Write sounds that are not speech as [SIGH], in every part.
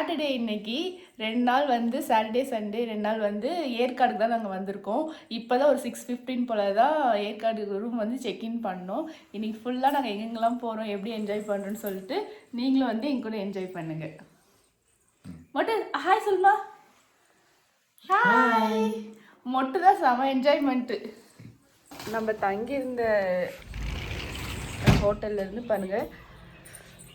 Saturday இன்னைக்கு ரெண்டு நாள் வந்து சாட்டர்டே சண்டே ரெண்டு நாள் வந்து ஏற்காடுக்கு தான் நாங்கள் வந்திருக்கோம். இப்போ தான் ஒரு சிக்ஸ் ஃபிஃப்டின் போல தான் ஏற்காடு ரூம் வந்து செக்இன் பண்ணோம். இன்னைக்கு ஃபுல்லாக நாங்கள் எங்கெங்கெல்லாம் போகிறோம் எப்படி என்ஜாய் பண்ணுறோன்னு சொல்லிட்டு நீங்களும் வந்து எங்க கூட என்ஜாய் பண்ணுங்க. மட்டும் ஹாய் சொல்மா. ஹாய் மொட்டு தான் செம என்ஜாய்மெண்ட்டு நம்ம தங்கியிருந்த ஹோட்டல்ல இருந்து பாருங்க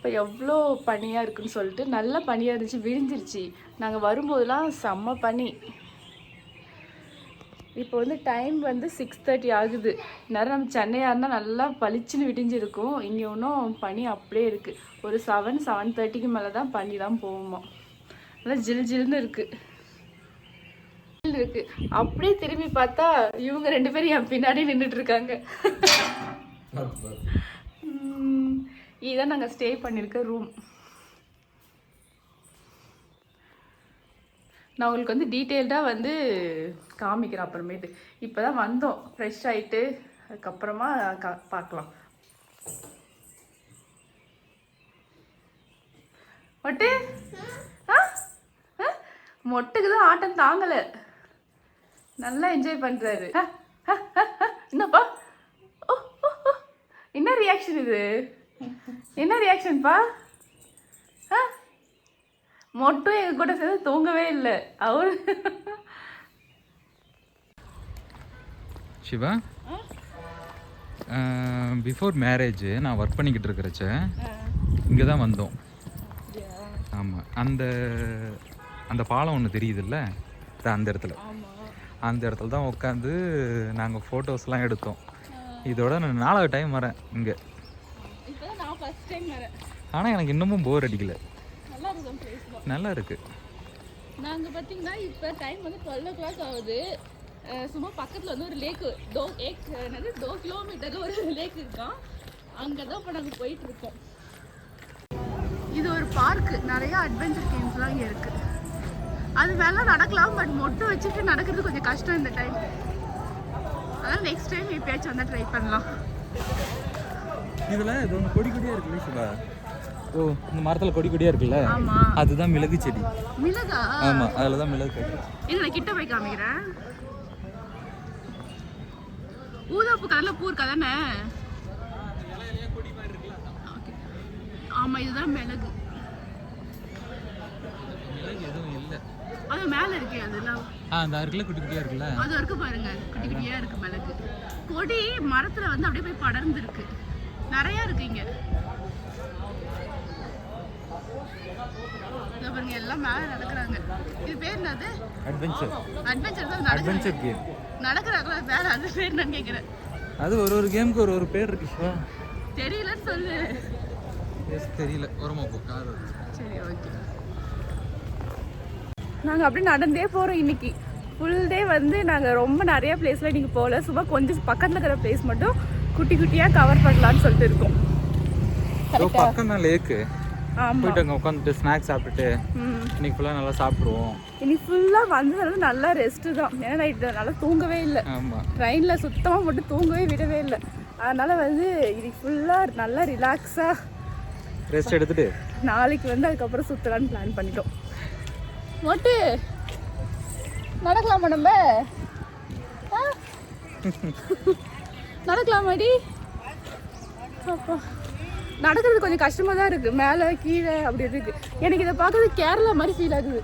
இப்போ எவ்வளோ பனியாக இருக்குன்னு சொல்லிட்டு நல்லா பனியாக இருந்துச்சு விழிஞ்சிருச்சு நாங்கள் வரும்போதெல்லாம் செம்ம பனி. இப்போ வந்து டைம் வந்து சிக்ஸ் தேர்ட்டி ஆகுது. நேரம் நம்ம சென்னையாக இருந்தால் நல்லா பளிச்சுன்னு விடிஞ்சிருக்கும். இங்கே ஒன்றும் பனி அப்படியே இருக்குது ஒரு செவன் செவன் தேர்ட்டிக்கு மேலே தான் பனிலாம் போகுமா. நல்லா ஜில் ஜில்னு இருக்குது இருக்கு. அப்படியே திரும்பி பார்த்தா இவங்க ரெண்டு பேரும் என் பின்னாடி நின்றுட்டு இருக்காங்க. [LAUGHS] இதுதான் நாங்கள் ஸ்டே பண்ணியிருக்க ரூம் நான் உங்களுக்கு வந்து டீட்டெயில்டாக வந்து காமிக்கிறேன் அப்புறமேட்டு. இப்போ தான் வந்தோம். ஃப்ரெஷ் ஆகிட்டு அதுக்கப்புறமா கா பார்க்கலாம். மொட்டு? ஆ? மொட்டுக்கு தான் ஆட்டம் தாங்கலை. நல்லா என்ஜாய் பண்ணுறாரு என்னப்பா என்ன ரியாக்ஷன் இது? என்ன ரியாக்ஷன்ப்பா ஆ? மொட்டும் எங்க கூட சேர்ந்து தூங்கவே இல்லை. அவரு சிவா பிஃபோர் மேரேஜ் நான் ஒர்க் பண்ணிக்கிட்டு இருக்கிறச்ச இங்கே தான் வந்தோம். ஆமாம் அந்த அந்த பாலம் ஒன்று தெரியுதுல்ல? அந்த இடத்துல. அந்த இடத்துல தான் உட்காந்து நாங்கள் ஃபோட்டோஸ்லாம் எடுத்தோம். இதோட நான் நாலாவது டைம் வரேன் இங்கே இப்போதான் நான் ஃபர்ஸ்ட் டைம் வரேன் ஆனால் எனக்கு இன்னமும் போர் அடிக்கல. நல்லா இருக்கும் இருக்கு நாங்கள் பார்த்தீங்கன்னா இப்போ டைம் வந்து டுவெல் ஓ கிளாக் ஆகுது சும்மா பக்கத்தில் வந்து ஒரு லேக்கு தோ ஏக் என்னது? தோ கிலோமீட்டரில் ஒரு லேக் இருக்கான் அங்கே தான் இப்போ நாங்கள் போயிட்டு இருக்கோம் இது ஒரு பார்க்கு நிறைய அட்வென்ச்சர் கேம்ஸ்லாம் இங்கே இருக்கு. அது மேலே நடக்கலாம் பட் மொட்டு வச்சுட்டு நடக்கிறது கொஞ்சம் கஷ்டம் இந்த டைம் அதனால் நெக்ஸ்ட் டைம் எப்பயாச்சும் வந்தால் ட்ரை பண்ணலாம். இதில் இது ஒன்று கொடி கொடியாக இருக்குல்ல சிவா? ஓ இந்த மரத்தில் கொடி கொடியாக இருக்குல்ல? அதுதான் மிளகு செடி. மிளகா? ஆமாம் அதில் தான் மிளகு இது நான் கிட்ட போய் காமிக்கிறேன். ஊதாப்பு கலர்ல பூ இருக்கா தானே. ஆமா இதுதான் மிளகு. மிளகு எதுவும் இல்லை அது மேல இருக்கே அதெல்லாம் ஆ அந்த குட்டி குட்டியாக இருக்குல்ல? அது வரைக்கும் பாருங்க குட்டி குட்டியா இருக்கு மிளகு. கொடி மரத்துல வந்து அப்படியே போய் படர்ந்து இருக்கு நிறைய இருக்கு இங்க இதோ பாருங்க எல்லாம் மேல நடக்கிறாங்க. இது பேர் என்னது? அட்வென்ச்சர் அட்வென்ச்சர் தான் அட்வென்ச்சர் கேம் நடக்கிறாங்களா வேற அது பேர் என்னன்னு கேக்குறேன். அது ஒரு ஒரு கேமுக்கு ஒரு ஒரு பேர் இருக்கு தெரியலன்னு சொல்லு. எஸ் தெரியல. ஓரமா போ கார் சரி ஓகே. நாங்கள் அப்படியே நடந்தே போகிறோம் இன்னைக்கு. ஃபுல் டே வந்து நாங்கள் ரொம்ப நிறைய பிளேஸில் இன்னைக்கு போகல. சும்மா கொஞ்சம் பக்கத்தில் இருக்கிற பிளேஸ் மட்டும் குட்டி குட்டியாக கவர் பண்ணலான்னு சொல்லிட்டு இருக்கோம். பக்கம் தான் லேக்கு போயிட்டு அங்கே உட்காந்துட்டு ஸ்நாக்ஸ் சாப்பிட்டுட்டு ம். இன்னைக்கு ஃபுல்லாக நல்லா சாப்பிடுவோம். இன்னைக்கு ஃபுல்லாக வந்ததுனால நல்லா ரெஸ்ட்டு தான். ஏன்னா நைட்டு நல்லா தூங்கவே இல்லை. ஆமாம் ட்ரெயினில் சுத்தமாக மட்டும் தூங்கவே விடவே இல்லை. அதனால் வந்து இன்னைக்கு ஃபுல்லாக நல்லா ரிலாக்ஸாக ரெஸ்ட் எடுத்துட்டு? நாளைக்கு வந்து அதுக்கப்புறம் சுற்றலான்னு பிளான் பண்ணிட்டோம். மொட்டு நடக்கலாமா நம்ம? [LAUGHS] நடக்கலாமாடி? அப்பா. நடக்கிறது கொஞ்சம் கஷ்டமாக தான் இருக்குது மேலே கீழே அப்படி இருக்கு. எனக்கு இதை பார்க்கறது கேரளா மாதிரி ஃபீல் ஆகுது.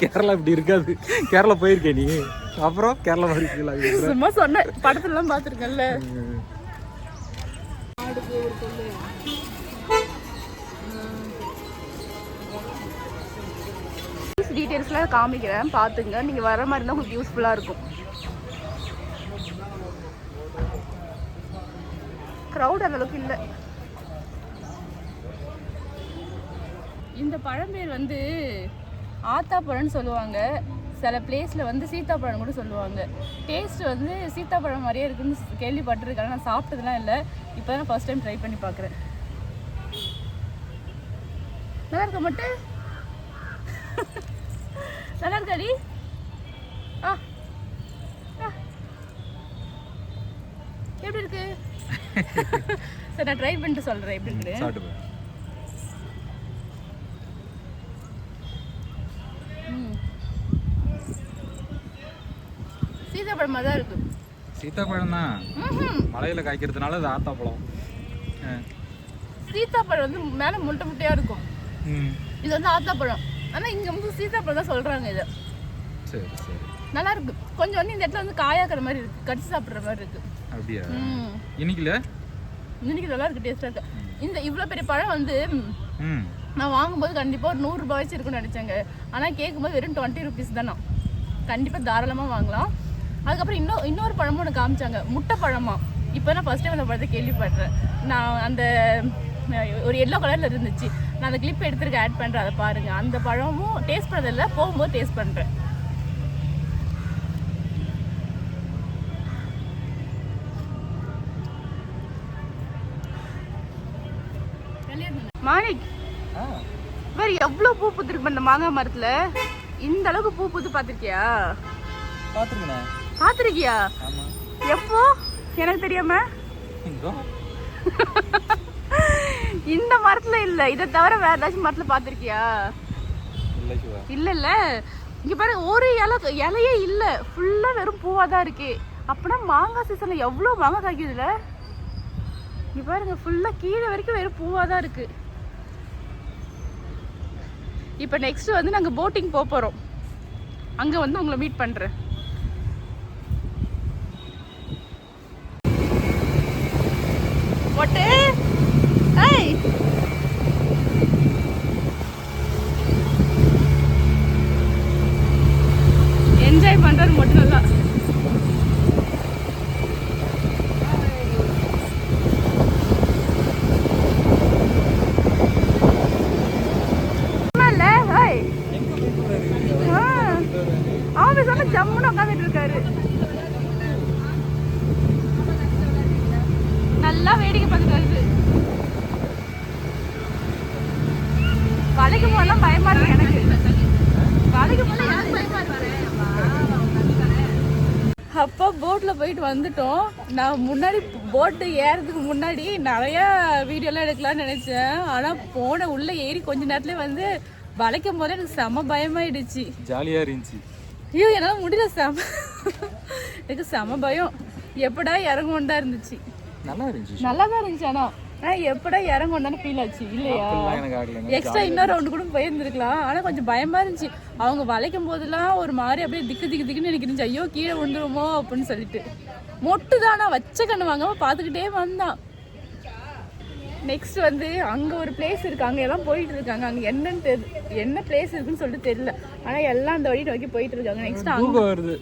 கேரளா இப்படி இருக்காது. கேரளா போயிருக்கே நீ. அப்புறம் கேரளா மாதிரி ஃபீல் ஆகுது. சும்மா சொன்னேன். படத்துலலாம் பார்த்துருக்கேன்ல. டீட்டெயில்ஸ்லாம் காமிக்கிறேன். பார்த்துங்க. நீங்கள் வர மாதிரி இருந்தால் உங்களுக்கு யூஸ்ஃபுல்லாக இருக்கும். க்ரௌட் அந்த அளவுக்கு இல்லை. இந்த பழம் பேர் வந்து ஆத்தாப்பழம்னு சொல்லுவாங்க. சில பிளேஸில் வந்து சீத்தாப்பழம் கூட சொல்லுவாங்க. டேஸ்ட் வந்து சீத்தாப்பழம் மாதிரியே இருக்குன்னு கேள்விப்பட்டிருக்கேன். நான் சாப்பிட்டதுலாம் இல்லை. இப்போ தான் ஃபர்ஸ்ட் டைம் ட்ரை பண்ணி பார்க்குறேன் நல்லா இருக்க மட்டும் நல்லா இருக்காடி ஆ. ஆ. எப்படி இருக்கு? சரி நான் ட்ரை பண்ணிட்டு சொல்கிறேன் எப்படி சாப்பிட்டு சீதாப்பழமா தான் இருக்கு. சீதாப்பழம் தான் மலையில காய்க்கிறதுனால அது ஆத்தாப்பழம். சீதாப்பழம் வந்து மேல முட்டை முட்டையா இருக்கும். இது வந்து ஆத்தாப்பழம். ஆனா இங்க வந்து சீதாப்பழம் தான் சொல்றாங்க இது. சரி சரி. நல்லா இருக்கு. கொஞ்சம் வந்து இந்த இடத்துல வந்து காயாக்கிற மாதிரி இருக்கு. கடிச்சு சாப்பிடுற மாதிரி இருக்கு. அப்படியா? இன்னைக்குல? இன்னைக்கு நல்லா இருக்கு டேஸ்டாக இருக்கு. இந்த இவ்வளோ பெரிய பழம் வந்து நான் வாங்கும்போது கண்டிப்பாக ஒரு நூறுரூபா வச்சு இருக்கும்னு நினச்சேங்க. ஆனால் கேட்கும்போது வெறும் டுவெண்ட்டி ருபீஸ் தானா? கண்டிப்பாக தாராளமாக வாங்கலாம். அதுக்கப்புறம் இன்னும் இன்னொரு பழமும் ஒன்று காமிச்சாங்க. முட்டை பழமா? இப்போ நான் ஃபஸ்ட் டைம் அந்த பழத்தை கேள்விப்படுறேன் நான் அந்த ஒரு எல்லோ கலரில் இருந்துச்சு. நான் அந்த கிளிப் எடுத்துருக்க ஆட் பண்ணுறேன் அதை பாருங்கள் அந்த பழமும் டேஸ்ட் பண்ணதில்ல போகும்போது டேஸ்ட் பண்ணுறேன் மாணிக் வேறு எவ்வளோ பூ பூத்துருக்கு இந்த மாங்காய் மரத்துல? இந்த அளவுக்கு பூ பூத்து பார்த்துருக்கியா? பார்த்துருக்கண்ணே பார்த்துருக்கியா? ஆமாம் எப்போ? எனக்கு தெரியாம? இந்த மரத்துல இல்ல. இதை தவிர வேற ஏதாச்சும் மரத்துல சிவா. இல்ல இல்ல. இங்க பாருங்க ஒரு இலை இலையே இல்ல. ஃபுல்லா வெறும் பூவா தான் இருக்கு. அப்பனா மாங்காய் சீசன்ல எவ்வளவு மாங்காய் காய்க்குதுல இங்க பாருங்க ஃபுல்லா கீழே வரைக்கும் வெறும் பூவா தான் இருக்கு. இப்போ நெக்ஸ்ட் வந்து நாங்க போட்டிங் போக போறோம். அங்க வந்து உங்களை மீட் பண்றேன். ஒட்டு ஏய் என்ஜாய் பண்றது மட்டும் நல்லா ஆமால்ல? ஹாய். ஆ. வந்து ஜம்முன்னு உட்காந்துட்டு இருக்காரு. நல்லா வேடிக்கை பார்த்துட்டு வலைக்கு போகலாம் பயமா இருக்கு எனக்கு. வலைக்கு போகலாம் எனக்கு பயமா அப்போ போட்டில் போயிட்டு வந்துட்டோம். நான் முன்னாடி போட்டு ஏறதுக்கு முன்னாடி நிறையா வீடியோலாம் எடுக்கலாம்னு நினச்சேன். ஆனால் போன உள்ளே ஏறி கொஞ்ச நேரத்துலேயே வந்து வளைக்கும் போது எனக்கு செம பயமாயிடுச்சு. ஜாலியாக இருந்துச்சு. ஐயோ என்னால் முடியல செம. எனக்கு செம பயம். எப்படா இறங்குவோண்டா இருந்துச்சு. நல்லா இருந்துச்சு. நல்லா தான் இருந்துச்சு ஆனால் ஆனால் எப்படா இறங்குவோண்டான்னு ஃபீல் ஆச்சு. இல்லையா? எக்ஸ்ட்ரா இன்னொரு ரவுண்டு கூட போயிருந்துருக்கலாம். ஆனால் கொஞ்சம் பயமா இருந்துச்சு. அவங்க வளைக்கும் போதெல்லாம் ஒரு மாதிரி அப்படியே திக்கு திக்கு திக்குன்னு எனக்கு இருந்துச்சு. ஐயோ கீழே விழுந்துருமோ அப்படின்னு சொல்லிட்டு. மொட்டு தானா வச்ச கண்ணு வாங்காம பார்த்துக்கிட்டே வந்தான். நெக்ஸ்ட் வந்து அங்கே ஒரு பிளேஸ் இருக்கு. அங்கே எல்லாம் போயிட்டு இருக்காங்க. அங்கே என்னன்னு தெரி என்ன பிளேஸ் இருக்குன்னு சொல்லிட்டு தெரியல. ஆனால் எல்லாம் அந்த வழி நோக்கி போயிட்டு இருக்காங்க. நெக்ஸ்ட் அங்கே வருது.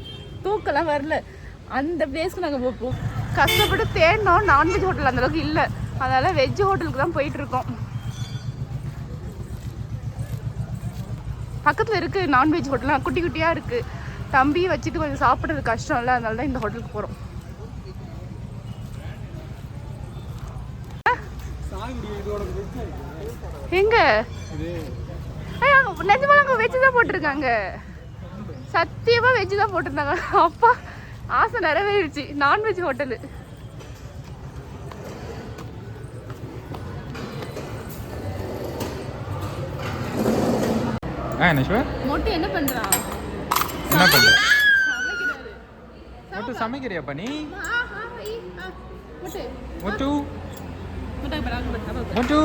தூக்கெல்லாம் வரல. அந்த பிளேஸ்க்கு நாங்கள் போப்போம் கஷ்டப்பட்டு தேடினோம். நான்வெஜ் ஹோட்டல் அந்த அளவுக்கு இல்லை. அதனால வெஜ் ஹோட்டலுக்கு தான் போயிட்டு இருக்கோம். பக்கத்தில் இருக்கு நான்வெஜ் ஹோட்டல்லாம் குட்டி குட்டியாக இருக்கு. தம்பி வச்சுட்டு கொஞ்சம் சாப்பிட்றது கஷ்டம் இல்லை. அதனால தான் இந்த ஹோட்டலுக்கு போகிறோம் எங்க? ஏய், அங்க நிஜமா அங்கே வெஜ் தான் போட்டிருக்காங்க. சத்தியமா வெஜ் தான் போட்டிருந்தாங்க. அப்பா ஆசை நிறைவேறிடுச்சு. நான்வெஜ் ஹோட்டலு மொட்டை என்ன பண்றான் என்ன பண்ணுற சமைக்கிறாரு. மட்டும் சமைக்கிறியா பண்ணி ஆ, ஆ, ஐ, ஆ, மொட்டை. அங்க பாரு. முட்டு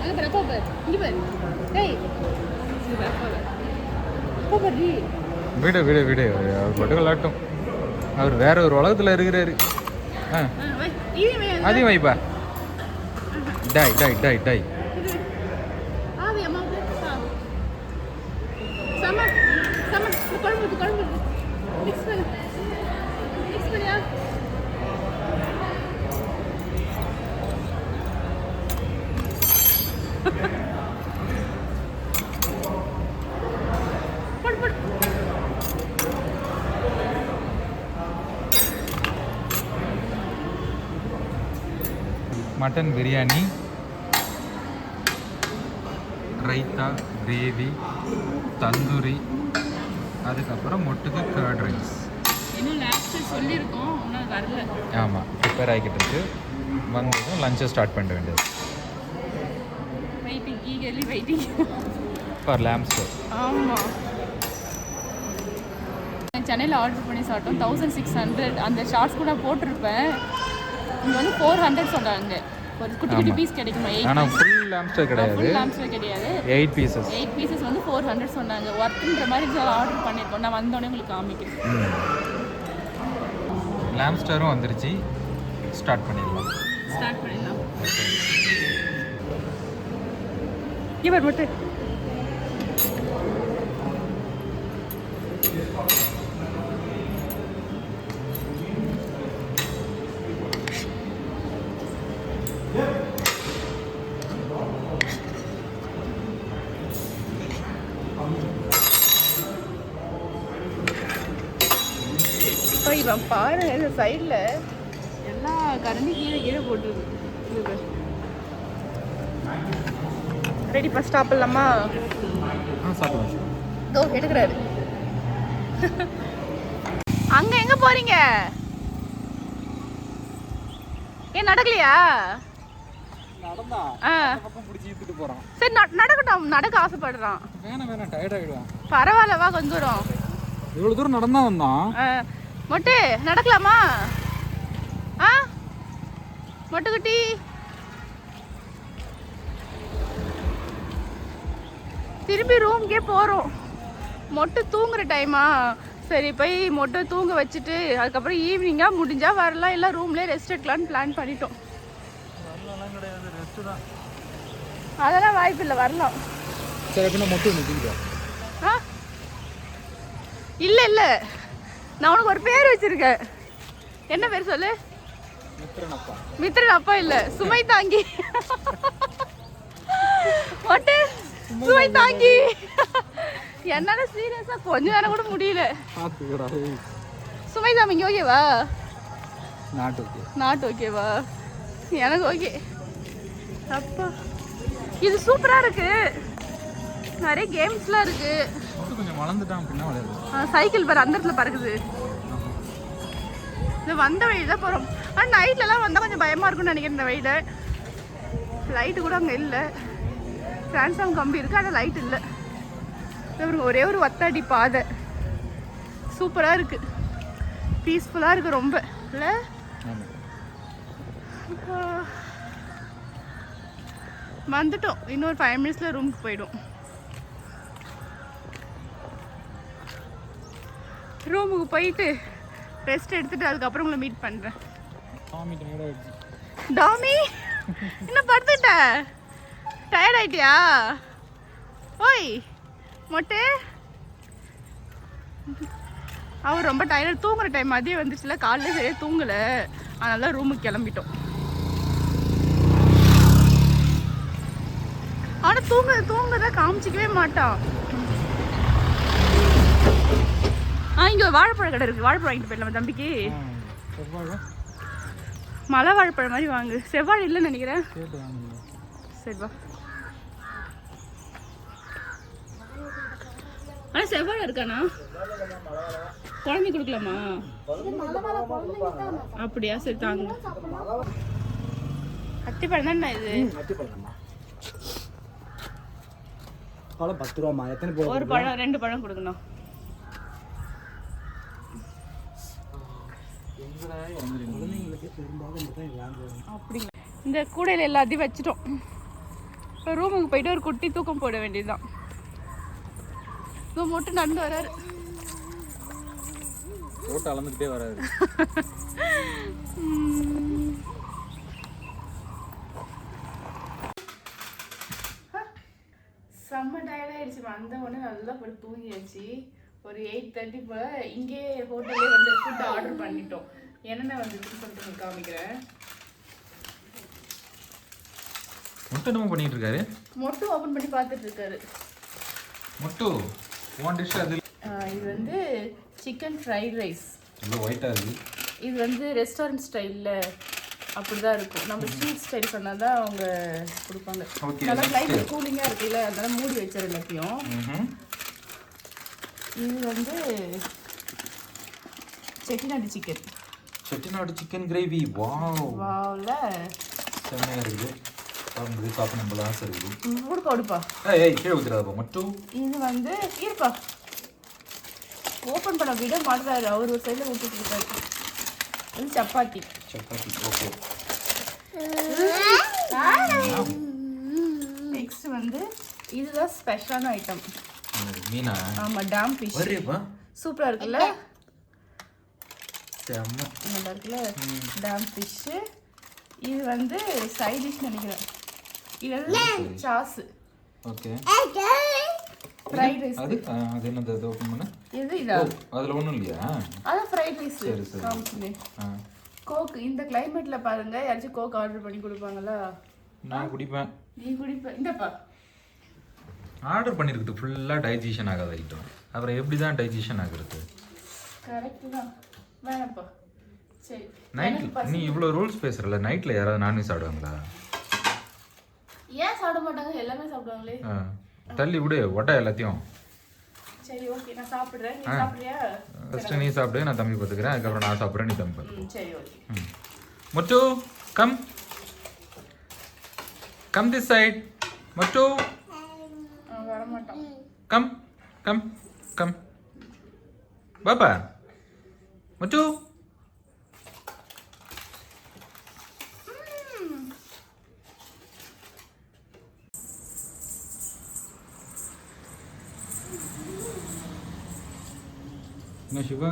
அங்க பாரு, அப்பா பாரு, இங்க பாரு. ஏய், இங்க பாரு, அப்பா பாரு. அப்பா பாரு. விடு விடு விடு அவர் மட்டும் விளாட்டும் அவர் வேற ஒரு உலகத்தில் இருக்கிறாரு ஆ. அதையும் வைப்பா டை டை டை டை இது. ஆவி, அம்மா, வந்து, ஆ. செம, செம. இந்த குழம்பு இருக்கு, குழம்பு இருக்கு. Mix பண்ணு. Mix பண்ணியா? போடு, போடு. மட்டன் பிரியாணி ரைத்தா கிரேவி தந்தூரி அதுக்கப்புறம் மொட்டுக்கு கர்ட் ரைஸ் ஆமாம் ப்ரிப்பேர் ஆகிக்கிட்டு இருக்கு. வந்ததும் லஞ்சை ஸ்டார்ட் பண்ண வேண்டியது. ஃபார் லேம்ப் ஸ்டோர் ஆமா. சென்னையில் ஆர்டர் பண்ணி சாப்பிட்டோம். தௌசண்ட் சிக்ஸ் ஹண்ட்ரட் அந்த ஷார்ட்ஸ் கூட போட்டிருப்பேன். இங்கே வந்து ஃபோர் ஹண்ட்ரட் சொல்கிறாங்க ஒரு குட்டி குட்டி பீஸ் கிடைக்குமா? எயிட் ஆனால் ஃபுல் லேம்ஸ்டர் கிடையாது. ஃபுல் லேம்ஸில் கிடையாது. எயிட் பீசஸ் எயிட் பீசஸ் வந்து ஃபோர் ஹண்ட்ரட் சொன்னாங்க. ஒர்க்குன்ற மாதிரி ஆர்டர் பண்ணியிருக்கோம். நான் வந்தோடனே உங்களுக்கு காமிக்கிறேன். லேம்ஸ்டரும் வந்துருச்சு. ஸ்டார்ட் பண்ணிடலாம். ஸ்டார்ட் பண்ணிடலாம். இவர் மட்டும் இப்போ இவன் பாரு இந்த சைடில் எல்லா கரண்டி கீழே கீழே போட்டுருக்கு. ரெடி ஃபஸ்ட் சாப்பிட்லாமா தோ எடுக்கிறாரு. அங்க எங்க போறீங்க? ஏன் நடக்கலையா? சரி நட- நடக்கட்டும். நடக்க ஆசைப்படுறான். பரவாயில்லவா கொஞ்சம் தூரம். இவ்வளோ தூரம் நடந்தா வந்தான். ஆ, மொட்டு நடக்கலாமா? ஆ? மொட்டுக்குட்டி திரும்பி ரூம்க்கே போகிறோம் மொட்டு தூங்குற டைமா சரி போய் மொட்டை தூங்க வச்சுட்டு அதுக்கப்புறம் ஈவினிங்காக முடிஞ்சா வரலாம். இல்லை ரூம்லேயே ரெஸ்ட் எடுக்கலான்னு பிளான் பண்ணிட்டோம். அதெல்லாம் வாய்ப்பு இல்லை வரலாம். சரி அப்படின்னா இல்லை இல்லை. நான் உனக்கு ஒரு பேர் வச்சிருக்கேன். என்ன பேர் சொல்லு? மித்ரன் அப்பா இல்ல சுமை தாங்கி சுமை தாங்கி என்னால சீரியஸா கொஞ்ச நேரம் கூட முடியல. சுமை தாமிங்க ஓகேவா நாட்டு ஓகே நாட் ஓகேவா எனக்கு ஓகே அப்பா. இது சூப்பரா இருக்கு. நிறைய கேம்ஸ்லாம் இருக்கு. கொஞ்சம் வளர்ந்துட்டான் அப்படின்னா சைக்கிள் பாரு அந்த இடத்துல பறக்குது. இது வந்த வழி தான் போகிறோம் ஆனால் நைட்லலாம் வந்தால் கொஞ்சம் பயமாக இருக்கும்னு நினைக்கிறேன் இந்த வழியில். லைட்டு கூட அங்கே இல்லை. டிரான்ஸ்ஃபார்ம் கம்பி இருக்குது ஆனால் லைட் இல்லை. இவருக்கு ஒரே ஒரு ஒத்தடி பாதை. சூப்பராக இருக்குது பீஸ்ஃபுல்லாக இருக்குது ரொம்ப. இல்லை? வந்துட்டோம். இன்னொரு ஃபைவ் மினிட்ஸில் ரூமுக்கு போயிடும். ரூமுக்கு போயிட்டு ரெஸ்ட் எடுத்துட்டு அதுக்கப்புறம் உங்களை மீட் பண்ணுறேன் டாமி என்ன படுத்துட்ட? டயர்ட் ஆயிட்டியா? ஓய் மொட்டை. அவர் ரொம்ப டயர்ட் தூங்குற டைம் மதியம் வந்துச்சுல காலையில சரியா தூங்கல. அதனால ரூமுக்கு கிளம்பிட்டோம். ஆனா தூங்க தூங்குறத காமிச்சிக்கவே மாட்டான். ஆ இங்க ஒரு வாழைப்பழ கடை இருக்கு. வாழைப்பழம் வாங்கிட்டு போயிடலாம் தம்பிக்கு. மலை வாழைப்பழம் மாதிரி வாங்கு. செவ்வாழை இல்லைன்னு நினைக்கிறேன். சரி வா. ஆனா செவ்வாழை இருக்கானா குழந்தை கொடுக்கலாமா? அப்படியா சரி தாங்க. அத்திப்பழம் தானே இது? பழம் பத்து ரூபாமா எத்தனை ஒரு பழம் ரெண்டு பழம் கொடுக்கணும். இந்த கூடையில் எல்லாத்தையும் வச்சிட்டோம். இப்போ ரூமுக்கு போயிட்டு ஒரு குட்டி தூக்கம் போட வேண்டியதுதான். இதோ மட்டும் நடந்து வராரு. போட்டு அளந்துக்கிட்டே வராது உம். செம்ம டயர்ட் ஆயிடுச்சு. வந்த உடனே நல்லா போய் தூங்கியாச்சு. ஒரு எயிட் தேர்ட்டி போல இங்கே ஹோட்டல்லே வந்து ஃபுட் ஆர்டர் பண்ணிட்டோம். என்னென்ன வந்துச்சுன்னு சொல்லிட்டு காமிக்கிறேன். முட்டை என்னமோ பண்ணிட்டு இருக்காரு பண்ணி பார்த்துட்டு இருக்காரு முட்டு ஒன் டிஷ் அது ஆஹ் இது வந்து சிக்கன் ஃப்ரைட் ரைஸ் ரொம்ப ஒயிட்டாக இருக்கு. இது வந்து ரெஸ்டாரண்ட் ஸ்டைலில் அப்படிதான் இருக்கும். நம்ம ஸ்ட்ரீட் ஸ்டைல் சொன்னால் தான் அவங்க கொடுப்பாங்க. நல்லா. கிளைமேட் கூலிங்காக இருக்குல்ல அதனால மூடி வச்சிரு எல்லாத்தையும். இது வந்து Chettinad chicken Chettinad chicken gravy. Wow. வாவில். செம்மையாக இருக்குது. சாப்பிடுறது சாப்பிட நம்மள ஆசை இருக்குது. கொடுப்பா கொடுப்பா ஏய் ஏய் கீழே ஊத்துறாதப்பா மட்டும் இது வந்து இருப்பா. ஓப்பன் பண்ண விட மாட்டுறாரு. அவர் ஒரு சைடில் விட்டுட்டு இருக்காரு. இது சப்பாத்தி. சப்பாத்தி ஓகே. நெக்ஸ்ட் வந்து இதுதான் ஸ்பெஷலான ஐட்டம் மீனா? ஆமாம் டேம் ஃபிஷ் வருப்பா சூப்பராக இருக்குல்ல? நல்லா இருக்குல்ல? டேம் ஃபிஷ்ஷு இது வந்து சைட் டிஷ் நினைக்கிறேன். இது வந்து சாஸ். ஓகே ஃப்ரைட் ரைஸ் அது அது என்னது? அது ஓப்பன் பண்ண. இது? இதா அதில் ஒன்றும் இல்லையா? அதான் ஃப்ரைட் ரைஸ் சரி, சரி. கோக் இந்த கிளைமேட்ல பாருங்க யாராச்சும் கோக் ஆர்டர் பண்ணி கொடுப்பாங்களா? நான் குடிப்பேன். நீ குடிப்ப. இந்தப்பா. ஆர்டர் பண்ணியிருக்குது ஃபுல்லாக டைஜஷன் ஆகாத ஐட்டம் அப்புறம் எப்படி தான் டைஜஷன் ஆகுறது? கரெக்ட் தான். சரி. நைட் நீ இவ்வளோ ரூல்ஸ் பேசுகிறல நைட்டில் யாராவது நான்வெஜ் சாப்பிடுவாங்களா? ஏன் சாப்பிட மாட்டாங்க? எல்லாமே சாப்பிடுவாங்களே. தள்ளி விடு ஒட்டை எல்லாத்தையும். சரி ஓகே நான் சாப்பிடுறேன். நீ சாப்பிடுறியா? ஃபஸ்ட்டு நீ சாப்பிடு நான் தம்பி பார்த்துக்கிறேன். அதுக்கப்புறம் நான் சாப்பிட்றேன் நீ தம்பி ம் சரி ஓகே ம். Muthu come come this side Muthu வர மாட்டான் கம் கம் கம் பாப்பா. முத்து என்ன சிவா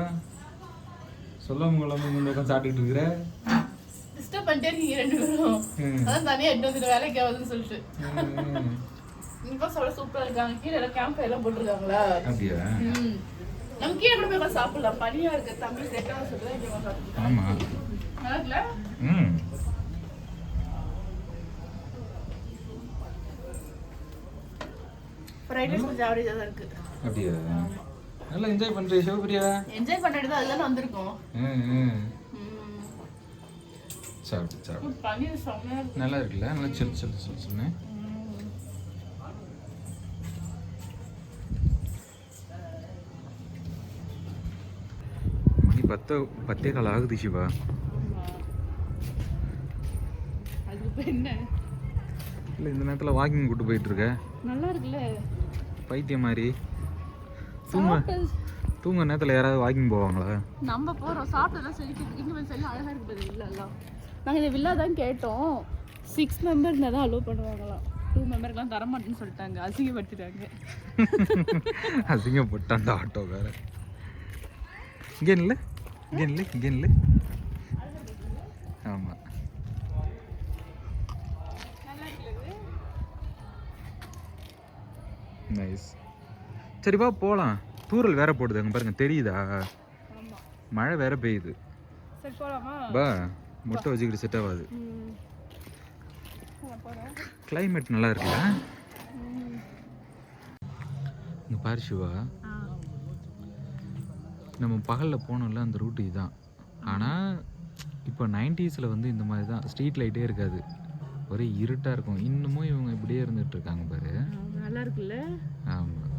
சொல்லாம கொள்ளாம இங்க உட்காந்து சாப்பிட்டுட்டு இருக்கிற டிஸ்டர்ப் பண்ணிட்டே இருக்கீங்க ரெண்டு பேரும். ம். அதான் தனியா எட்டு வந்துட்டு வேலைக்கு ஆகுதுன்னு சொல்லிட்டு. இப்போ சொல்ல சூப்பரா இருக்காங்க. கீழே கேம்ப் எல்லாம் போட்டிருக்காங்களா? அப்படியா? ம். நம்ம கீழே கூட போய் உட்காந்து சாப்பிடலாம். பனியா இருக்கு. தம்பி செட்டாக சொல்லுதான் ஆமா. நல்லா இருக்குல்ல ம். ஃப்ரைட் ரைஸ் கொஞ்சம் ஆவரேஜாக தான் இருக்கு. அப்படியா? நல்லா என்ஜாய் பண்றிய சிவபிரியா? என்ஜாய் பண்ணிட்டு தான் அதுதானே வந்திருக்கோம். ம். சாப்பிட்டு நல்லா இருக்குல்ல? நல்லா சில் சில் சில் பத்து பத்தே கால் ஆகுது சிவா. இல்லை இந்த நேரத்தில் வாக்கிங் கூட்டு போயிட்டு இருக்க. நல்லா இருக்குல்ல பைத்தியம் மாதிரி. தூங்க. தூங்க நேரத்தில் யாராவது வாக்கிங் போவாங்களா? நம்ம போறோம். சாப்பிட்டதெல்லாம் சரி இங்க வந்து சரி அழகா இருக்கு பாரு வில்லா எல்லாம். நாங்க இந்த வில்லா தான் கேட்டோம். சிக்ஸ் மெம்பர் தான் அலோவ் பண்ணுவாங்களாம். டூ மெம்பருக்குலாம் தர மாட்டேன்னு சொல்லிட்டாங்க. அசிங்கப்படுத்திட்டாங்க. [LAUGHS] அசிங்கப்பட்ட அந்த ஆட்டோ வேற. இங்கே இல்லை? இங்கே இல்லை ஆமாம் நைஸ் சரி வா போகலாம் தூரல் வேற போடுது அங்கே பாருங்க தெரியுதா? மழை வேற பெய்யுது. பா முட்டை வச்சுக்கிட்டு செட் ஆகாது கிளைமேட் நல்லா இருக்குல்ல. இங்கே பாரு சிவா. நம்ம பகலில் போனோம்ல அந்த ரூட் இதுதான் ஆனால் இப்போ நைன்டிஸில் வந்து இந்த மாதிரி தான் ஸ்ட்ரீட் லைட்டே இருக்காது. ஒரே இருட்டாக இருக்கும். இன்னமும் இவங்க இப்படியே இருந்துட்டு இருக்காங்க பாரு. நல்லா இருக்குல்ல? ஆமாம்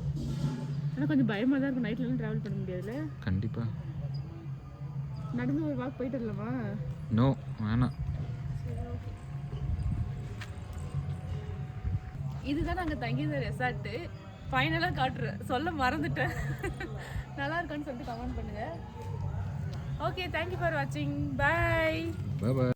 ஆனால் கொஞ்சம் பயமா தான் இருக்கும். நைட்லலாம் ட்ராவல் பண்ண முடியாதுல்ல? கண்டிப்பாக நடந்து ஒரு வாக் போயிட்டு வரலாமா? நோ வேணாம். இதுதான் நாங்கள் தங்கியிருந்த ரெசார்ட்டு ஃபைனலாக காட்டுறேன் சொல்ல மறந்துட்டேன். நல்லா இருக்கான்னு சொல்லிட்டு கமெண்ட் பண்ணுங்க. ஓகே தேங்க்யூ ஃபார் வாட்சிங் பை பாய்